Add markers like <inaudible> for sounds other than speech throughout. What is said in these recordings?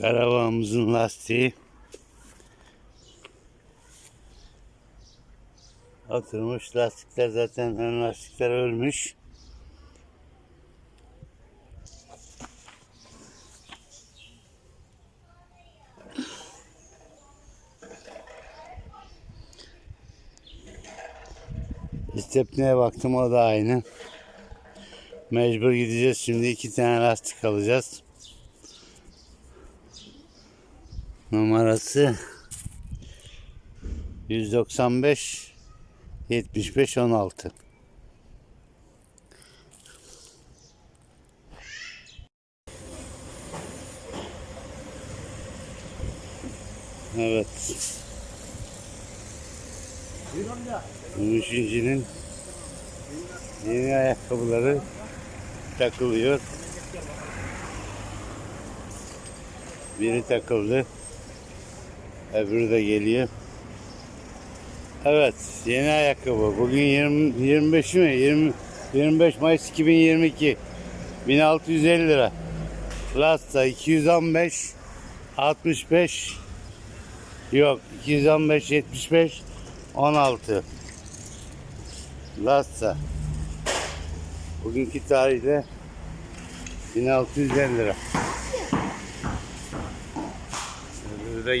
Karavanımızın lastiği. Oturmuş lastikler zaten ön lastikler ölmüş. İstepneye baktım o da aynı. Mecbur gideceğiz şimdi iki tane lastik alacağız. Numarası 195 75 16. Evet. Gümüşüncünün yeni ayakkabıları takılıyor. Biri takıldı. Öbürü de geliyor. Evet, yeni ayakkabı. Bugün 20, 25 mi? 20, 25 Mayıs 2022. 1650 lira. Lasta 215 65 yok 215 75 16 Lasta bugünkü tarihte 1650 lira Öbürü de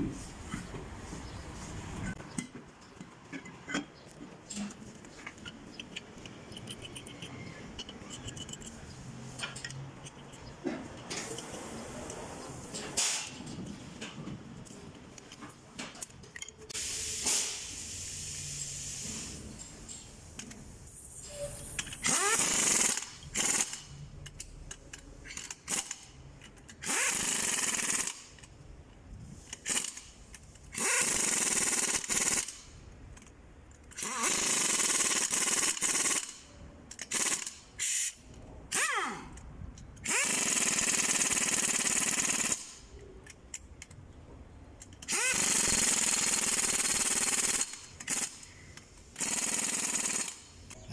geliyor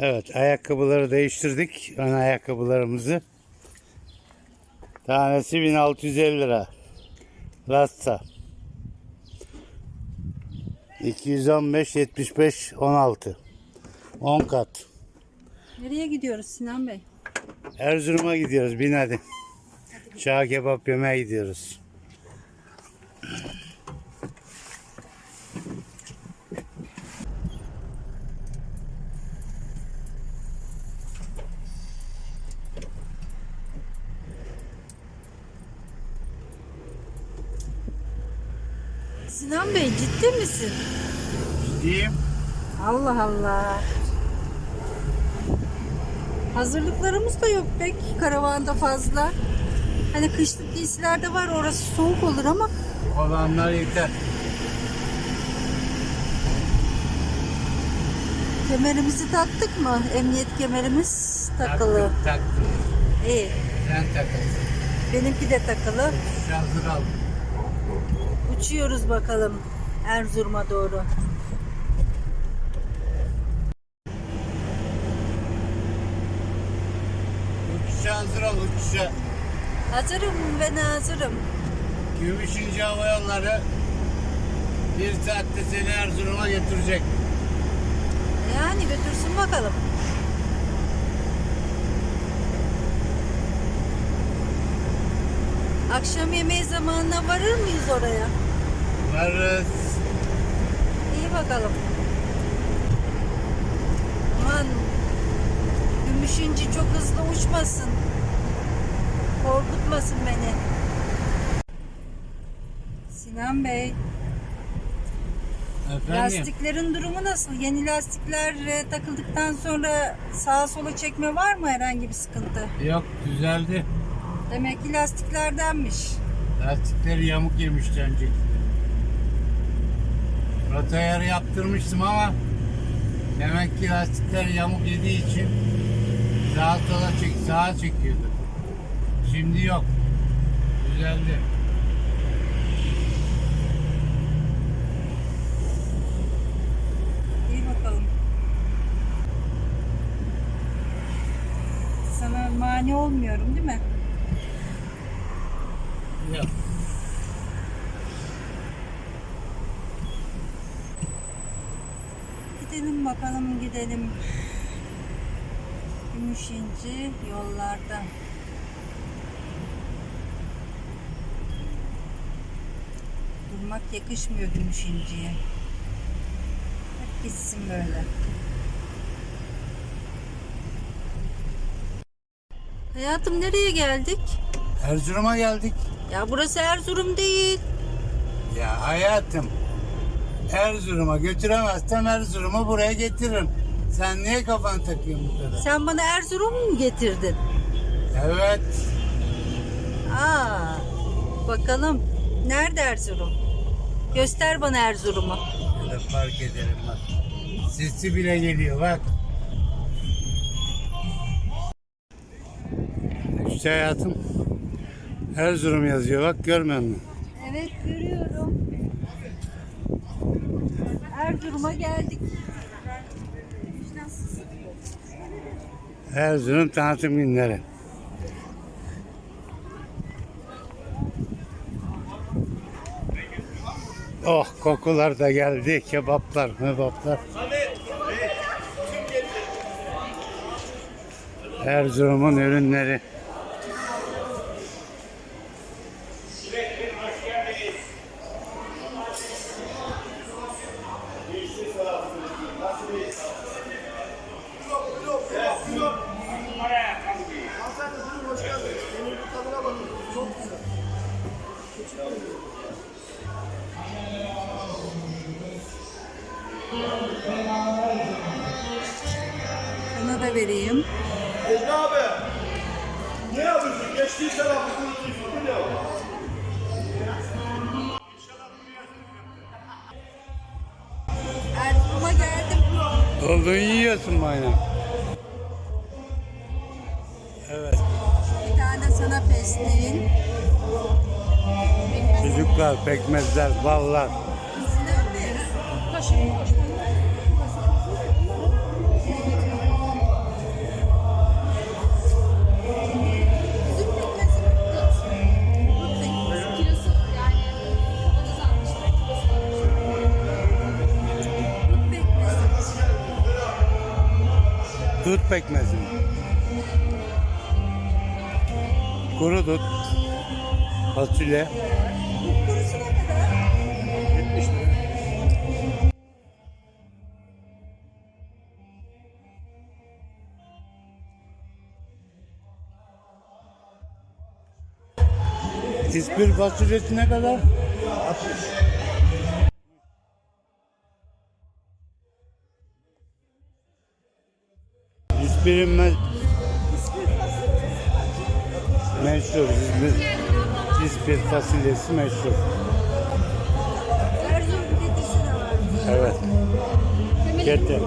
Evet, ayakkabıları değiştirdik. Ön ayakkabılarımızı. Tanesi 1650 lira. Lasta. 215 75 16. 10 kat. Nereye gidiyoruz Sinan Bey? Erzurum'a gidiyoruz. Bin hadi. Çağ kebap yemeye gidiyoruz. Sinan Bey ciddi misin? Diyeyim. Allah Allah. Hazırlıklarımız da yok pek karavanda fazla. Hani kışlık giysiler de var orası soğuk olur ama Olanlar yeter. kemerimizi taktık mı? Emniyet kemerimiz takılı. Taktım, taktım. İyi. Sen takılsın. Benimki de takılı. Hazır al. Uçuyoruz bakalım Erzurum'a doğru. Uçuşa hazır ol uçuşa. Hazırım ben hazırım. Gümüşüncü Hava Yolları bir saatte seni Erzurum'a götürecek. Yani götürsün bakalım. Akşam yemeği zamanına varır mıyız oraya? Varız. İyi bakalım. Aman gümüşüncü çok hızlı uçmasın. Korkutmasın beni. Sinan Bey, Efendim? lastiklerin durumu nasıl? Yeni lastikler e, takıldıktan sonra sağa sola çekme var mı herhangi bir sıkıntı? Yok düzeldi. Demek ki lastiklerdenmiş. Lastikleri yamuk girmişti Rota ayarı yaptırmıştım ama demek ki lastikler yamuk yediği için sağa sola çek, sağa çekiyordu. Şimdi yok. Düzeldi. İyi bakalım. Sana mani olmuyorum değil mi? Bakalım gidelim. Gümüş inci yollarda. Durmak yakışmıyor gümüş inciye. Hep gitsin böyle. Hayatım nereye geldik? Erzurum'a geldik. Ya burası Erzurum değil. Ya hayatım. Erzurum'a götüremezsem Erzurum'u buraya getiririm. Sen niye kafanı takıyorsun bu kadar? Sen bana Erzurum mu getirdin? Evet. Aa, bakalım. Nerede Erzurum? Göster bana Erzurum'u. Şöyle fark ederim bak. Sesi bile geliyor bak. İşte hayatım. Erzurum yazıyor bak görmüyor musun? Evet görüyorum. Erzurum'a geldik. Erzurum tanıtım günleri. Oh kokular da geldi. Kebaplar, mebaplar. Erzurum'un ürünleri. Olduğunu yiyorsun bayram. Evet. Bir tane sana pestil. Çocuklar, pekmezler, ballar. kilosu Dut pekmezi. Kuru dut. Fasulye. İspir fasulyesi ne kadar? 60. bilinmez. Meşhur. İzmir, İzmir fasulyesi meşhur. Erzurum pidesi de var. Evet. Kete.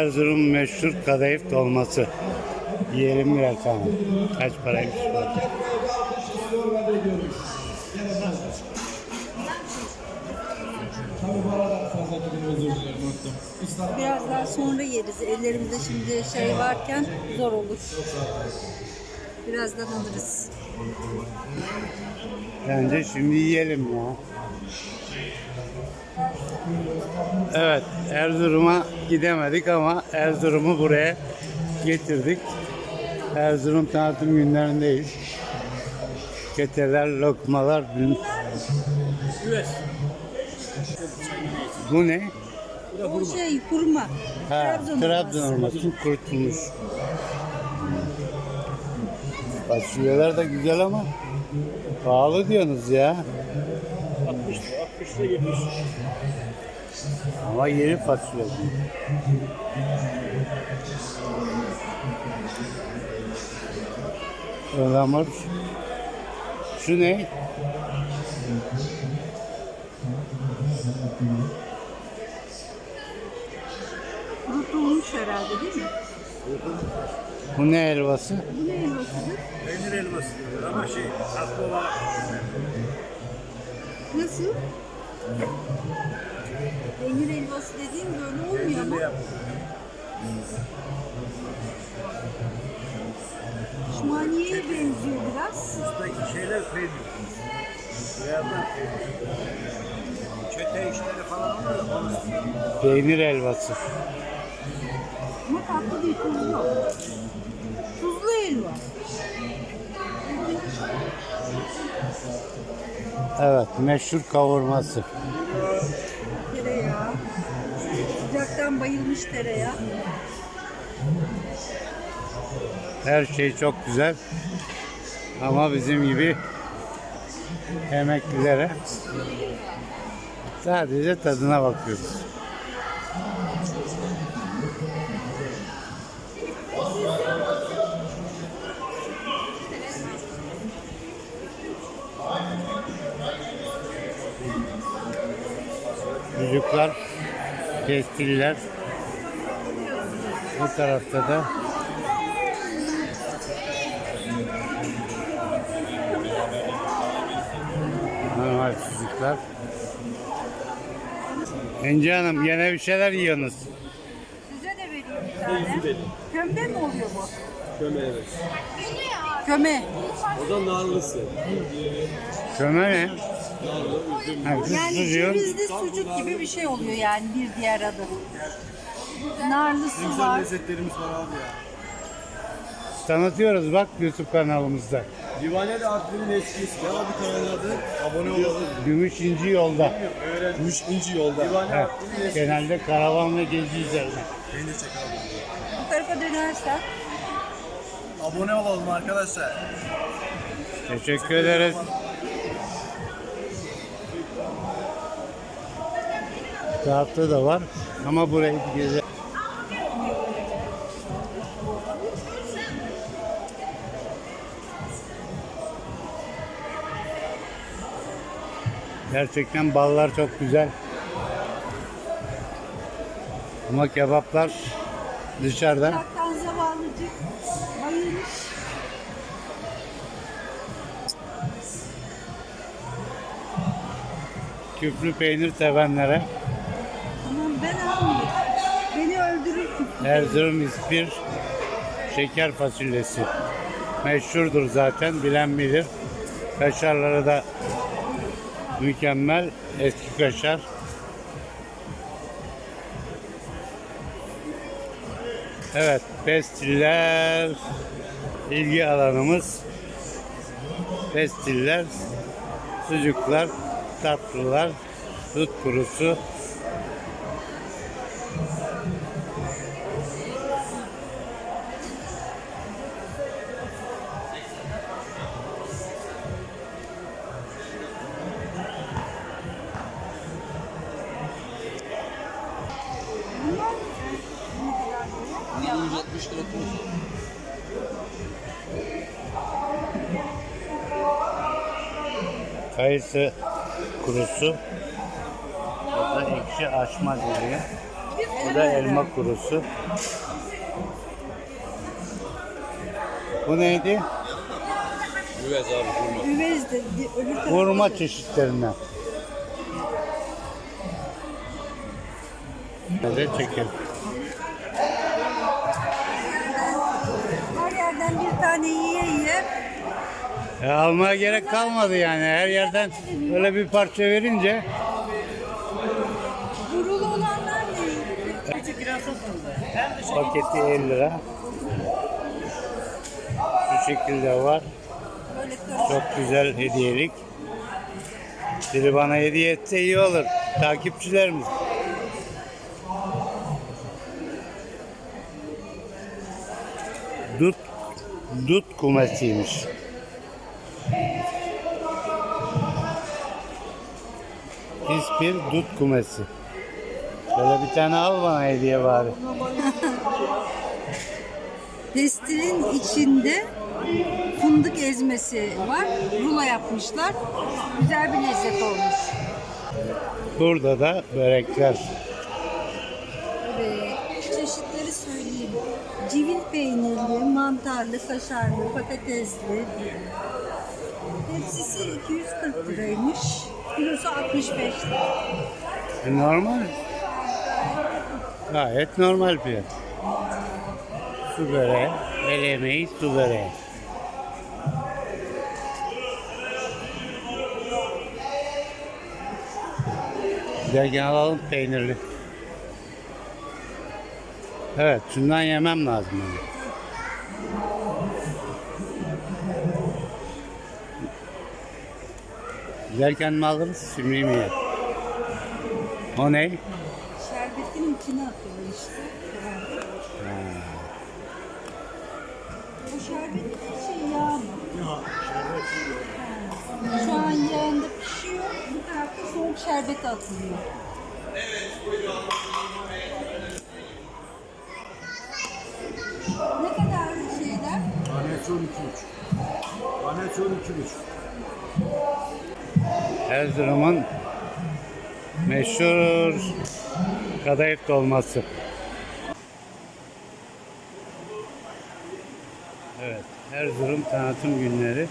Erzurum meşhur kadayıf dolması. Yiyelim birer tane. Kaç paraymış? bak. Biraz daha sonra yeriz. Ellerimizde şimdi şey varken zor olur. Birazdan alırız. Bence şimdi yiyelim ya. Evet, Erzurum'a gidemedik ama Erzurum'u buraya getirdik. Erzurum tanıtım günlerindeyiz. Keteler, lokmalar. bilmem- Bu ne? O şey hurma. Ha, Trabzon Trabzon hurması. kurutulmuş. Fasulyeler de güzel ama pahalı diyorsunuz ya. 60 lira, 60 lira 70. Ama yeni fasulye. bu. Ilamur. Şu ne? Kurutulmuş herhalde değil mi? Bu ne helvası? Bu ne helvasıdır? Peynir elması diyorlar ama şey, tatlı olarak. Nasıl? Peynir helvası dediğin böyle olmuyor ama. Pişmaniyeye benziyor biraz. Üstteki şeyler peynir. Beyazlar peynir. Çete işleri falan oluyor ya, onu Peynir helvası. Ama tatlı değil, tuzlu. Tuzlu helva. Evet, meşhur kavurması. Bayılmış tereyağı. Her şey çok güzel. Ama bizim gibi emeklilere sadece tadına bakıyoruz. Çocuklar, pestiller. Bu tarafta da normal çocuklar. Ence Hanım yine bir şeyler yiyorsunuz. Size de vereyim bir tane. Kömbe mi oluyor bu? Köme evet. Köme. O da narlısı. Köme ne? Narlı, üzüm. Ha, Yani sucuğun cevizli sucuk gibi bir şey oluyor yani bir diğer adı. Narlısı Güzel var. lezzetlerimiz var abi ya. tanıtıyoruz bak YouTube kanalımızda. Divane de Artvin'in eskisi. Ya bir tane adı. Abone olalım. Gümüş İnci yolda. Gümüş İnci yolda. Divane Evet. Artvin'in eskisi. Genelde karavan ve gezi üzerine. Peynir çek abi. Bu tarafa dönersen. Abone olalım arkadaşlar. Teşekkür ederiz. Bu tarafta da var ama burayı geze. Gerçekten ballar çok güzel. Ama kebaplar dışarıda. Uzaktan zavallıcık bayılmış. Küflü peynir sevenlere Aman ben almayayım. Beni öldürür ki. Erzurum İspir şeker fasulyesi. Meşhurdur zaten bilen bilir. Kaşarları da mükemmel. Eski kaşar. Evet, pestiller ilgi alanımız. Pestiller, sucuklar, tatlılar, dut kurusu, elma kurusu. Bu neydi? Güvez abi kurma. Üvez de öbür tarafa Vurma dön. çeşitlerinden. Hadi çekelim. Her yerden bir tane yiye yiye E, almaya gerek kalmadı yani. Her yerden öyle bir parça verince Paketi 50 lira. Şu şekilde var. Çok güzel hediyelik. Biri bana hediye etse iyi olur. Takipçilerimiz. Dut dut kumesiymiş. Pis bir dut kumesi. Böyle bir tane al bana hediye bari. <laughs> Destilin içinde fındık ezmesi var. Rulo yapmışlar. Güzel bir lezzet olmuş. Burada da börekler. Evet. Çeşitleri söyleyeyim. Civil peynirli, mantarlı, kaşarlı, patatesli. Hepsisi 240 liraymış. Kilosu 65 lira. E, normal. Gayet normal fiyat. Su böreği, el yemeği su böreği. Alalım peynirli. Evet, şundan yemem lazım. benim. Giderken mi alırız, şimdi mi yer? O ne? Şerbetin içine atıyor işte. herhalde. Bu şerbetin şey yağ mı? Ha. Şu an yağında pişiyor. Bu tarafta soğuk şerbet atılıyor. Ne kadar şeyler? Tanesi 12,5. Tanesi 12,5. Erzurum'un meşhur kadayıf dolması. Evet, Erzurum tanıtım günleri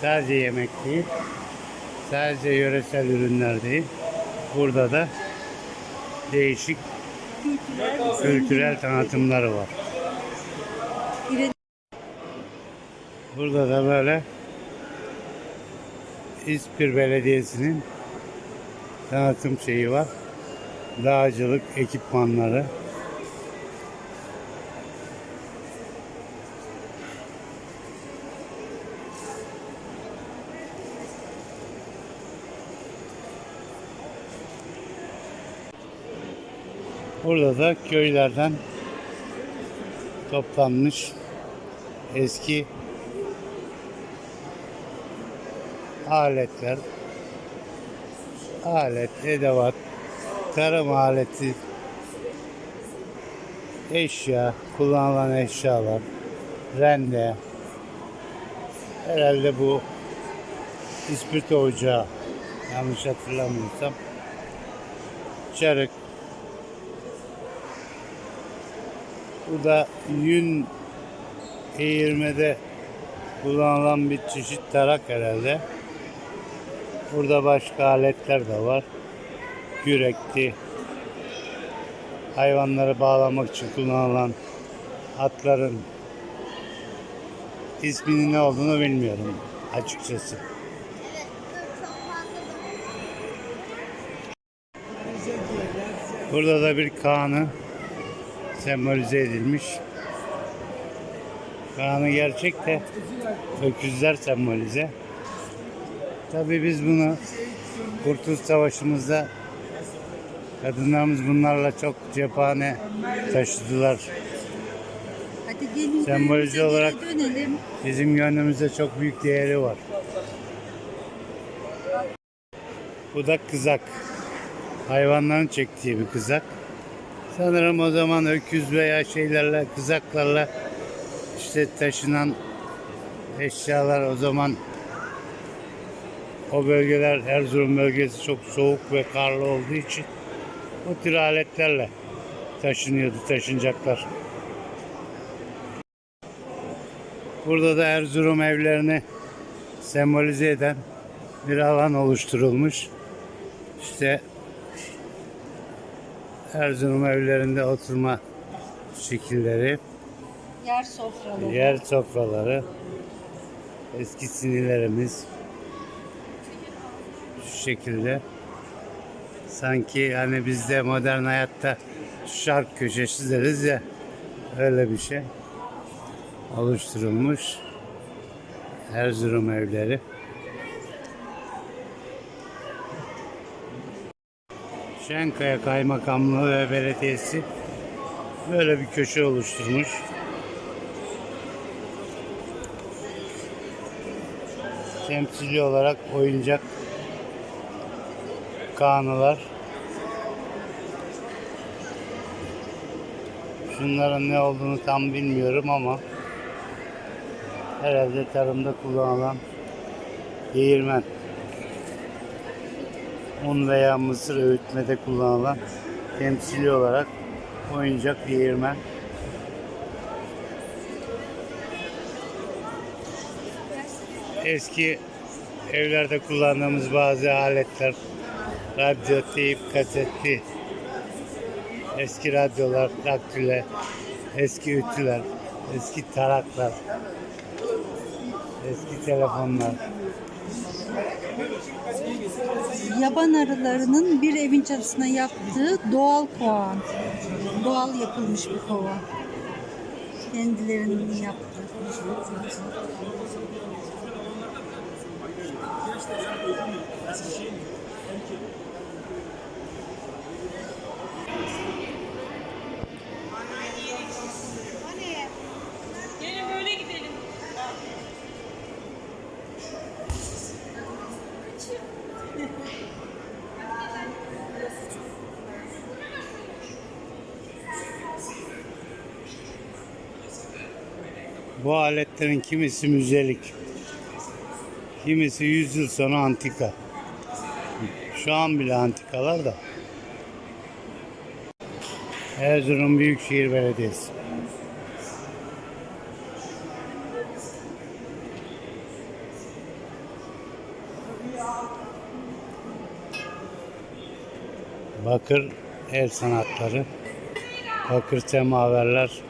sadece yemek değil, sadece yöresel ürünler değil. Burada da değişik Kültürel, tanıtımları var. Burada da böyle İspir Belediyesi'nin tanıtım şeyi var. Dağcılık ekipmanları. Burada da köylerden toplanmış eski aletler, alet, edevat, tarım aleti, eşya, kullanılan eşyalar, rende, herhalde bu ispirto ocağı, yanlış hatırlamıyorsam, çarık, bu da yün eğirmede kullanılan bir çeşit tarak herhalde. Burada başka aletler de var. Gürekti. Hayvanları bağlamak için kullanılan atların isminin ne olduğunu bilmiyorum açıkçası. Burada da bir kanı sembolize edilmiş. Kanı gerçek de öküzler sembolize. Tabii biz bunu Kurtuluş Savaşı'mızda kadınlarımız bunlarla çok cephane taşıdılar. Hadi gelin Sembolize olarak- dönelim. Bizim gönlümüzde çok büyük değeri var. Bu da kızak. Hayvanların çektiği bir kızak. Sanırım o zaman öküz veya şeylerle, kızaklarla işte taşınan eşyalar o zaman o bölgeler Erzurum bölgesi çok soğuk ve karlı olduğu için o tür aletlerle taşınıyordu taşınacaklar. Burada da Erzurum evlerini sembolize eden bir alan oluşturulmuş. İşte Erzurum evlerinde oturma şekilleri, Yer sofraları. yer sofraları, eski sinilerimiz şu şekilde. Sanki hani bizde modern hayatta şark köşesi deriz ya. Öyle bir şey. Oluşturulmuş. Erzurum evleri. Şenkaya Kaymakamlığı ve Belediyesi böyle bir köşe oluşturmuş. Temsili olarak oyuncak kanılar. Şunların ne olduğunu tam bilmiyorum ama herhalde tarımda kullanılan değirmen. Un veya mısır öğütmede kullanılan temsili olarak oyuncak değirmen. Eski evlerde kullandığımız bazı aletler, radyo, teyip, kasetli, eski radyolar, daktüle, eski ütüler, eski taraklar, eski telefonlar. Yaban arılarının bir evin çatısına yaptığı doğal kovan. Doğal yapılmış bir kovan. Kendilerinin yaptığı. Gelin Bu aletlerin kimisi müzelik, kimisi 100 yıl sonra antika. Şu an bile antikalar da. Erzurum Büyükşehir Belediyesi. Bakır el sanatları, bakır semaverler,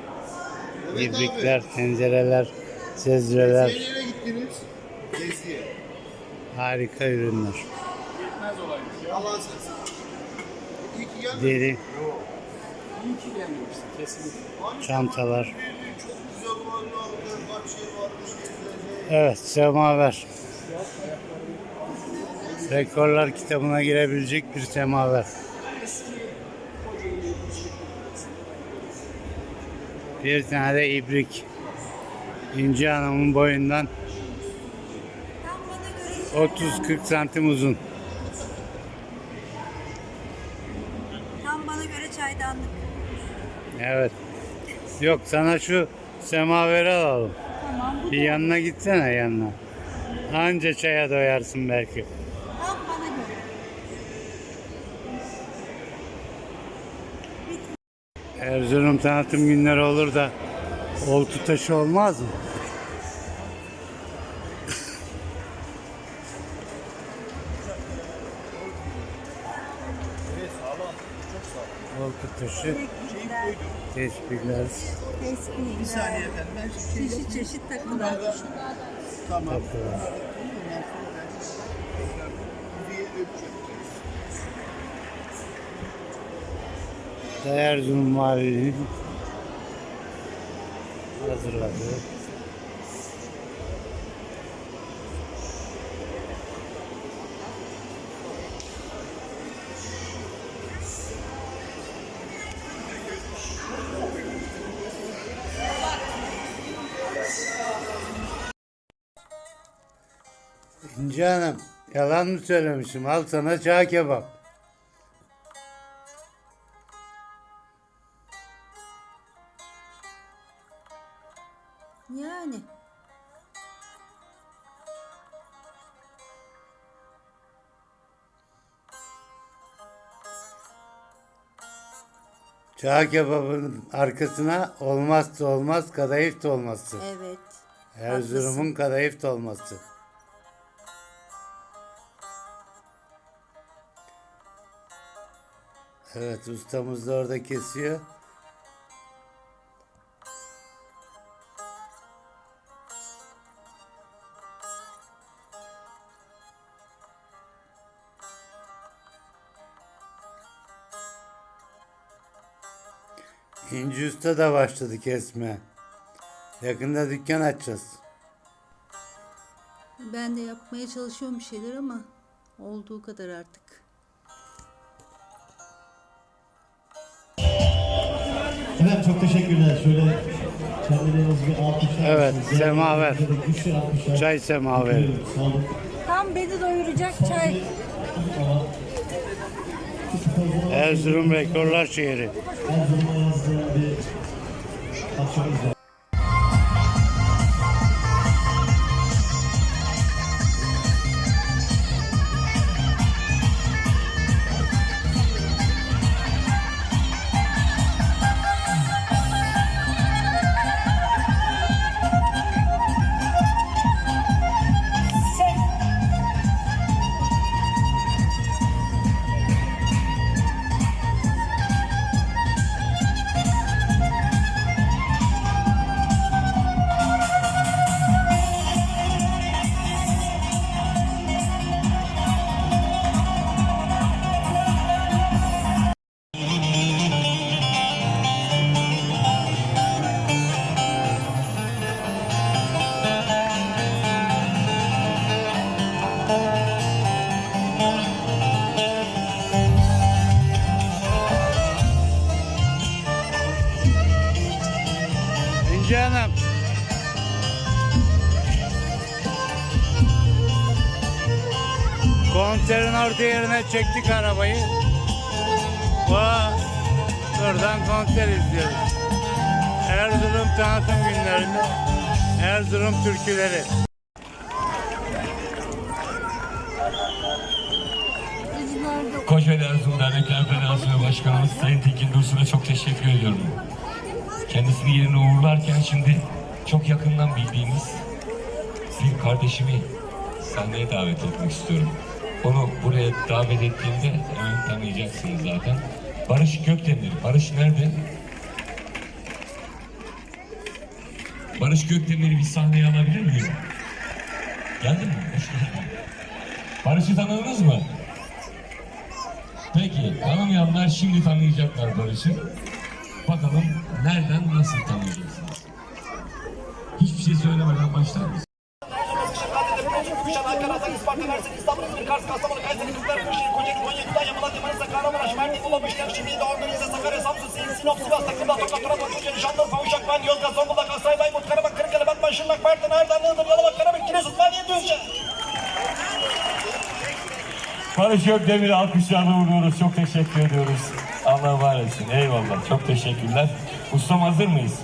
ibrikler, tencereler? Geziye. harika ürünler. Deri, çantalar. Şey varmış. Evet, semaver. Rekorlar kitabına girebilecek bir semaver. Bir tane de ibrik. İnci Hanım'ın boyundan 30-40 santim uzun. Tam bana göre çaydanlık. Evet. Yok sana şu semaveri alalım. Tamam bu Bir yanına gitsene yanına. Anca çaya doyarsın belki. tam bana göre. Erzurum tanıtım günleri olur da oltu taşı olmaz mı? Oltu taşı, tespihler, tespihler, saniye efendim. Ben şu çeşit çeşit takılar. Tamam. takılar. Erzurum Valiliği'nin hazırladığı İnci Hanım, yalan mı söylemişim? Al sana çağ kebap. Çağ kebabının arkasına olmazsa olmaz kadayıf dolması. Evet. Erzurum'un kadayıf dolması. Evet ustamız da orada kesiyor. İnci Usta da başladı kesme. Yakında dükkan açacağız. Ben de yapmaya çalışıyorum bir şeyler ama olduğu kadar artık. Efendim çok teşekkürler. Şöyle kendilerinizi bir alkışlar Evet, semaver. Güçlü alkışlar. Çay semaveri. Sağ olun. Tam beni doyuracak çay. Erzurum rekorlar şehri. Erzurum'a yazdığı bir parçamız var. Çektik arabayı. Bu buradan konser izliyoruz. Erzurum tanıtım günlerinde Erzurum türküleri. Kocaeli Erzurum Dernekler Federasyonu Başkanımız Sayın Tekin Dursun'a çok teşekkür ediyorum. Kendisini yerine uğurlarken şimdi çok yakından bildiğimiz bir kardeşimi sahneye davet etmek istiyorum. Onu buraya davet ettiğimde hemen tanıyacaksınız zaten. Barış Gökdemir. Barış nerede? Barış Gökdemir'i bir sahneye alabilir miyim? Geldin mi? Barış'ı tanıdınız mı? Peki, tanımayanlar şimdi tanıyacaklar Barış'ı. Bakalım nereden, nasıl tanıyacaksınız? Hiçbir şey söylemeden başlar mısın? Isparta, Mersin, İstanbul, İzmir, Kars, Kastamonu, Kayseri, Kırklareli, Kırşehir, Kocaeli, Konya, Kütahya, Malatya, Manisa, Kahramanmaraş, Mardin, Muğla, Beşiktaş, Şimdi'de, Organize, Sakarya, Samsun, Siirt, Sinop, Sivas, Tekirdağ, Tokat, Trabzon, Tunceli, Şanlıurfa, Uşak, Van, Yozgat, Zonguldak, Aksaray'da, Bayburt, Karabak, Kırıkkale, Batman, Şırnak, Bartın, Ardahan, Iğdır, Yalova, Karabük, Giresun, Maliye, Düzce. Barış Gökdemir'i alkışlarla uğurluyoruz. Çok teşekkür ediyoruz. Allah var. Eyvallah. Çok teşekkürler. Ustam hazır mıyız?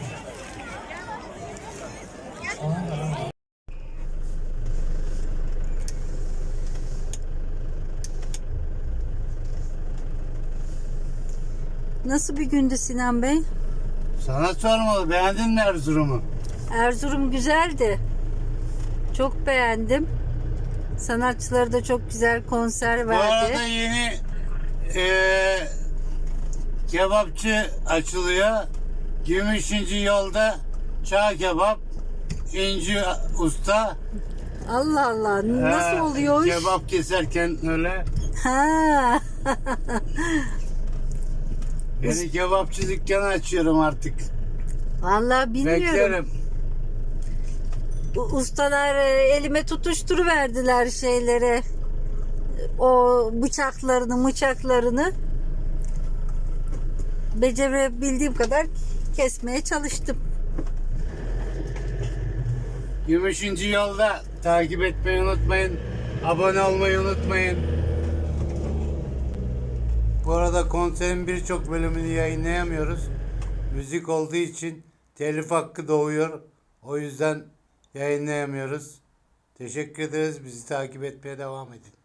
Nasıl bir gündü Sinan Bey? Sana sormalı. Beğendin mi Erzurum'u? Erzurum güzeldi. Çok beğendim. Sanatçıları da çok güzel konser Bu verdi. arada yeni eee kebapçı açılıyor. Gümüşüncü yolda çağ kebap. İnci Usta. Allah Allah nasıl He, oluyor? Kebap keserken öyle. Ha. <laughs> Yeni kebapçı dükkanı açıyorum artık. Vallahi bilmiyorum. Beklerim. Bu ustalar e, elime tutuşturuverdiler şeyleri. O bıçaklarını, bıçaklarını. Becerebildiğim kadar kesmeye çalıştım. Gümüşüncü yolda takip etmeyi unutmayın. Abone olmayı unutmayın. Bu arada konserin birçok bölümünü yayınlayamıyoruz. Müzik olduğu için telif hakkı doğuyor. O yüzden yayınlayamıyoruz. Teşekkür ederiz. Bizi takip etmeye devam edin.